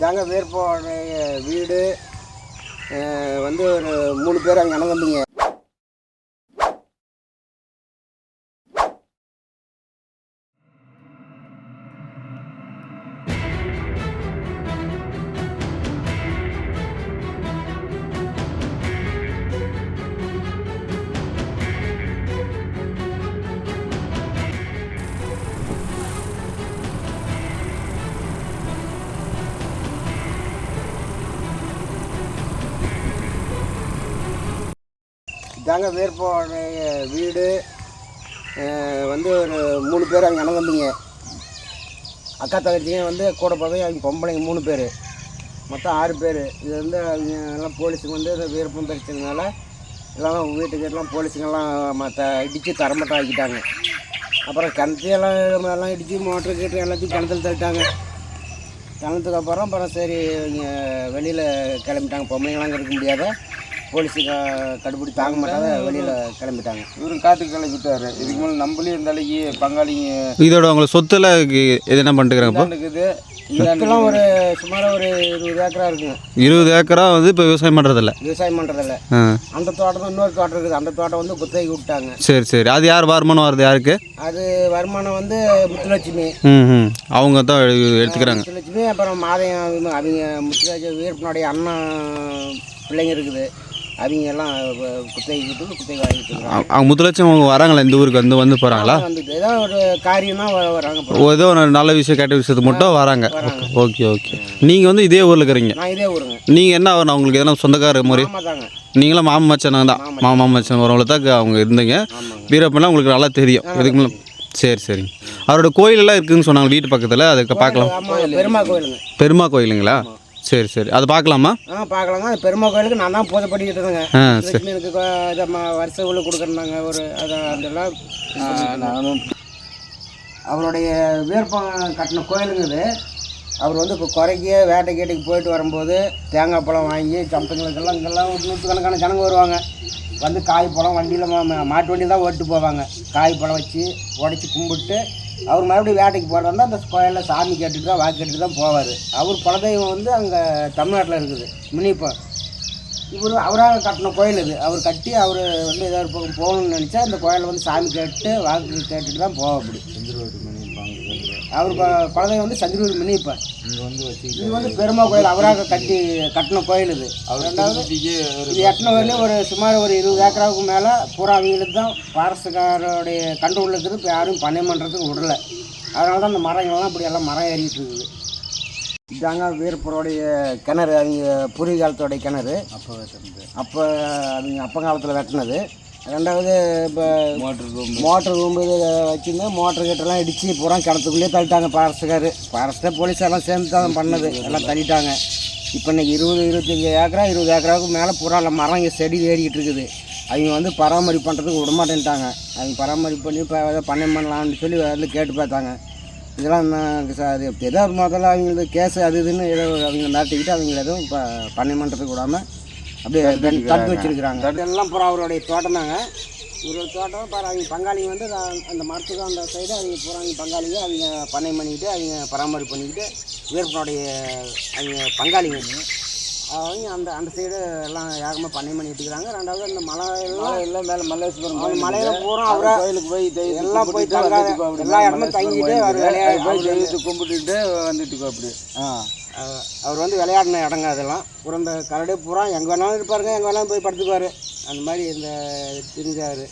இதாங்க வேர்ப்போடைய வீடு. வந்து ஒரு மூணு பேர் அங்கே அண்ணன் இதாங்க வேர்போடைய வீடு. வந்து ஒரு மூணு பேர் அவங்க அண்ணன் தம்பிங்க. அக்கா தங்கச்சிங்க வந்து கூட பிறந்தவங்க அவங்க பொம்பளைங்க மூணு பேர். மொத்தம் ஆறு பேர். இது வந்து அவங்க எல்லாம் போலீஸுக்கு வந்து இந்த விருப்பம் எல்லாம் வீட்டுக்கு எல்லாம் போலீஸுங்கெல்லாம் மற்ற இடித்து தரமட்டம் ஆக்கிட்டாங்க. அப்புறம் கிணத்தையெல்லாம் எல்லாம் இடித்து மோட்ரு கீட்ரு எல்லாத்தையும் கிணத்துல தள்ளிட்டாங்க. கிணத்துக்கு அப்புறம் அப்புறம் சரி இங்கே வெளியில் கிளம்பிட்டாங்க. பொம்மைங்களாம் இருக்க முடியாத போலீஸுக்கு கடுபிடி தாங்க மாட்டாத வெளியில் கிளம்பிட்டாங்க. இவரும் காட்டுக்கு கிளம்பிட்டாரு. இதுக்கு மேலே நம்மளே இருந்தாலேயே பங்காளிங்க இதோட உங்களுக்கு சொத்துல இது என்ன பண்ணிட்டுக்கிறாங்க இருக்குது சொத்துலாம் ஒரு சுமாராக ஒரு இருபது ஏக்கரா இருக்குங்க இருபது ஏக்கரா வந்து இப்போ விவசாயம் பண்ணுறதில்ல விவசாயம் பண்ணுறதில்ல அந்த தோட்டம் தான் இன்னொரு தோட்டம் இருக்குது. அந்த தோட்டம் வந்து குத்தகைக்கு விட்டாங்க. சரி சரி. அது யார் வருமானம் வருது யாருக்கு? அது வருமானம் வந்து முத்துலட்சுமி. ம் ம். அவங்க தான் எடு- எடுத்துக்கிறாங்க. முத்துலட்சுமி அப்புறம் மாதையம் அவங்க அவங்க முத்துலட்சுமி வீரப்பனுடைய அண்ணன் பிள்ளைங்க இருக்குது. அவங்க எல்லாம் வ- குத்தகைக்கு விட்டு குத்தகை வாங்கிட்டு இருக்காங்க அவங்க முத்துலட்சம் அவங்க வராங்களா? இந்த ஊருக்கு வந்து வந்து போகிறாங்களா வந்துட்டு. ஏதோ ஒரு காரியம்னா வ- வராங்க ஏதோ ஒரு நல்ல விஷயம் கெட்ட விஷயத்துக்கு மட்டும் வராங்க ஓகே ஓகே. நீங்கள் வந்து இதே ஊரில் இருக்கிறீங்க. நான் இதே ஊருங்க. நீங்கள் என்ன ஆகணும் அவங்களுக்கு எதனா சொந்தக்கார மாதிரி? நீங்களும் மாமன் மச்சான் தான். மாமா மச்சான். வரவங்கள தான் அவங்க இருந்தீங்க. வீரப்பெல்லாம் உங்களுக்கு நல்லா தெரியும். இதுக்கு மேலே சரி சரிங்க. அவரோட கோயிலெல்லாம் இருக்குதுன்னு சொன்னாங்க வீட்டு பக்கத்தில். அதுக்கு பார்க்கலாம். பெருமா கோயிலுங்களா? சரி சரி. அது பார்க்கலாமா? ஆ பார்க்கலாங்க. அந்த பெருமா கோயிலுக்கு நான் தான் பூஜை பண்ணிக்கிட்டு இருந்தேங்க. ஆ சரி. லட்சுமி எனக்கு கொ- இதை ம- வருஷ உள்ள கொடுக்குறாங்க ஒரு அதை அதெல்லாம் நானும். அவருடைய விருப்பம் கட்டின கோயிலுங்க இது. அவர் வந்து இப்போ குறைக்க வேட்டை கேட்டுக்கு போயிட்டு வரும்போது தேங்காய் பழம் வாங்கி சம்பங்களுக்கெல்லாம் இங்கெல்லாம் ஒரு நூற்றுக்கணக்கான ஜனங்க வருவாங்க. வந்து காய் பழம் வண்டியில் மாட்டு வண்டியில் தான் ஓட்டு போவாங்க. காய் பழம் வச்சு உடச்சி கும்பிட்டு அவர் மறுபடியும் வேட்டைக்கு போகிறதா அந்த கோயிலில் சாமி கேட்டுட்டு தான் வாக்கு கேட்டுட்டு தான் போவார். அவர் குலதெய்வம் வந்து அங்கே தமிழ்நாட்டில் இருக்குது முனிப்பம் இவர் அவராக கட்டின கோயில் இது அவர் கட்டி அவர் வந்து ஏதாவது போகணும்னு நினச்சா அந்த கோயிலில் வந்து சாமி கேட்டு வாக்கு கேட்டுட்டு தான் போவா அப்படி. அவர் குலதெய்வம் வந்து சந்திரூர் மினிப்பன் இங்கே வந்து வச்சு இது வந்து பெருமா கோயில் அவராக கட்டி கட்டின கோயில் இது. ரெண்டாவது இது எட்டின வரையிலும் ஒரு சுமார் ஒரு இருபது ஏக்கராவுக்கு மேலே பூரா அவங்களுக்கு தான் பாரசுக்காரோடைய கண்ட்ரோல் இருக்குது. இப்போ யாரும் பண்ணை பண்ணுறதுக்கு விடல. அதனால தான் அந்த மரங்கள்லாம் இப்படி எல்லாம் மரம் ஏறிட்டு இருக்குது. இதாங்க வீரப்பரோடைய கிணறு. அவங்க பூர்வீக காலத்தோடைய கிணறு அப்போ அப்போ அவங்க அப்பா காலத்தில் வெட்டினது. ரெண்டாவது இப்போ மோட்டர் ரூம் மோட்டர் ரூம் இது வச்சுருந்து மோட்டர் கிட்டலாம் இடித்து பூரா கிணத்துக்குள்ளேயே தள்ளிட்டாங்க பாரஸ்டுக்கார் பாரஸ்ட்டு போலீஸ் எல்லாம் சேர்ந்து தான் பண்ணது. எல்லாம் தள்ளிட்டாங்க. இப்போ இன்னைக்கு இருபது இருபத்தஞ்சி ஏக்கரா இருபது ஏக்கராவுக்கு மேலே எல்லாம் மரம் இங்கே செடி ஏறிக்கிட்டு இருக்குது. அவங்க வந்து பராமரிப்பு பண்ணுறதுக்கு விட மாட்டேன்ட்டாங்க. அவங்க பராமரிப்பு பண்ணி இப்போ ஏதோ பண்ணை பண்ணலாம்னு சொல்லி வந்து கேட்டு பார்த்தாங்க. இதெல்லாம் நான் ச- அது? ஏதோ முதல்ல அவங்களுக்கு கேஸ் அது இதுன்னு ஏதோ அவங்க நடத்திக்கிட்டு அவங்க எதுவும் இப்போ பண்ணை பண்ணுறதுக்கு விடாமல் அப்படியே தடுத்து வச்சிருக்கிறாங்க. எல்லாம் பூரா அவருடைய தோட்டம் தாங்க இவரோட தோட்டம் பாரு அவங்க பங்காளிங்க வந்து அந்த- மரத்துக்கு அந்த சைடு அவங்க பூரா அவங்க பங்காளிங்க அவங்க பண்ணை பண்ணிக்கிட்டு அவங்க பராமரிப்பு பண்ணிக்கிட்டு வீரப்பனுடைய அவங்க பங்காளிங்க. அவங்க அந்த அந்த சைடு எல்லாம் யாருமே பண்ணை பண்ணிட்டு இருக்கிறாங்க ரெண்டாவது அந்த மலை எல்லாம் எல்லாம் மேலே மல்லேஸ்வரம் மலையில பூரா அவரா கோயிலுக்கு போய் எல்லாம் போய் எல்லா இடமும் தங்கிட்டு அவர் விளையாடி போய் கும்பிட்டுட்டு வந்துட்டு அப்படி. அஹ் அவர் வந்து விளையாடின இடங்க அதெல்லாம். அப்புறம் இந்த கரடு பூரா எங்கே வேணாலும் இருப்பாருங்க எங்கே வேணாலும் போய் படுத்துக்குவார். அந்த மாதிரி இந்த தெரிஞ்சார்